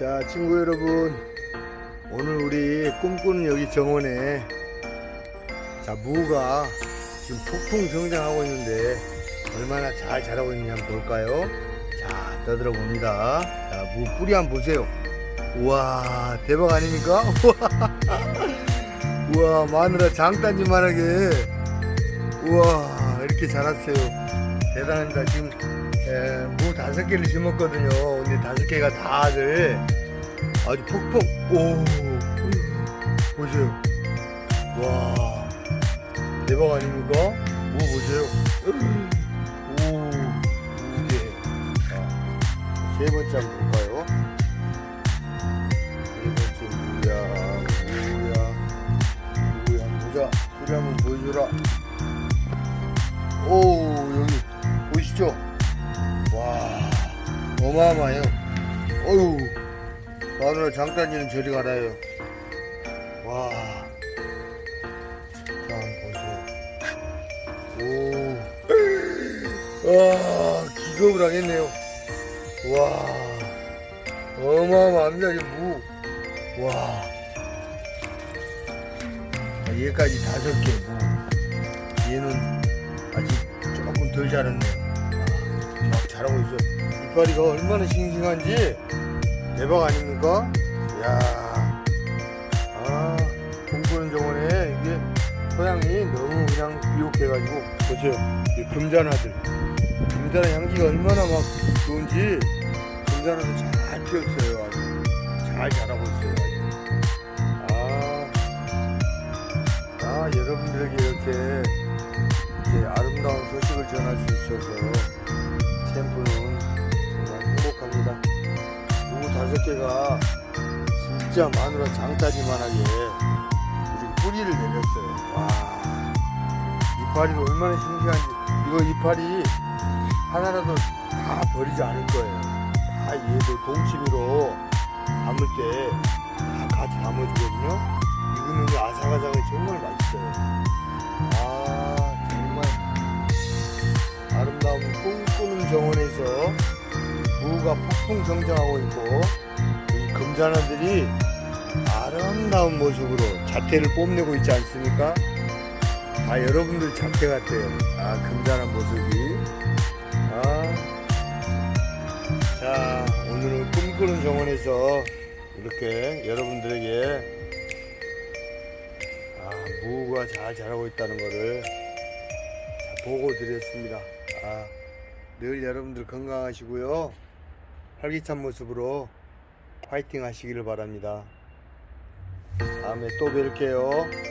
자, 친구 여러분. 오늘 우리 꿈꾸는 여기 정원에 자, 무가 지금 폭풍 성장하고 있는데 얼마나 잘 자라고 있는지 한번 볼까요? 자, 떠들어 봅니다. 자, 무 뿌리 한번 보세요. 우와, 대박 아닙니까? 우와, 마누라 장단지만하게 우와, 이렇게 자랐어요. 대단합니다. 지금 에, 무 다섯 개를 심었거든요. 근데 다섯 개가 다들 아주 폭풍. 오, 보세요. 와, 대박 아닙니까? 무 보세요. 오, 이게 세 번째 한번 볼까요? 보이시죠? 와, 어마어마해요. 어유, 마누라 장단지는 저리 가라요. 와, 자, 보세요. 오, 와, 기겁을 하겠네요. 와, 어마어마합니다, 이 무. 와, 자, 얘까지 다섯 개 무. 얘는 아직 조금 덜 자랐네요. 자라고 있어. 이파리가 얼마나 싱싱한지 대박 아닙니까? 야, 아, 공부는 정원에 이게 토양이 너무 그냥 비옥해가지고 보세요. 이 금자나들, 금자나 향기가 얼마나 막 좋은지 금자나도 잘 피었어요. 아주 잘 자라고 있어요. 아, 아 여러분들에게 이렇게 아름다운 소식을 전할 수 있어서 챔프는 정말 행복합니다. 무 다섯 개가 진짜 마누라 장따지만하게 이렇게 뿌리를 내렸어요. 와, 이파리도 얼마나 신기한지. 이거 이파리 하나라도 다 버리지 않을 거예요. 다 얘도 동치미로 담을 때 다 같이 담아주거든요. 익으면 아삭아삭하게 정말 맛있어요. 아 정원에서 무가 폭풍 성장하고 있고 이 금자나들이 아름다운 모습으로 자태를 뽐내고 있지 않습니까? 다 여러분들 자태 같아요. 아 금자나 모습이. 아. 자 오늘은 꿈꾸는 정원에서 이렇게 여러분들에게 아, 무가 잘 자라고 있다는 자, 보고 드렸습니다. 아, 늘 여러분들 건강하시고요. 활기찬 모습으로 파이팅 하시기를 바랍니다. 다음에 또 뵐게요.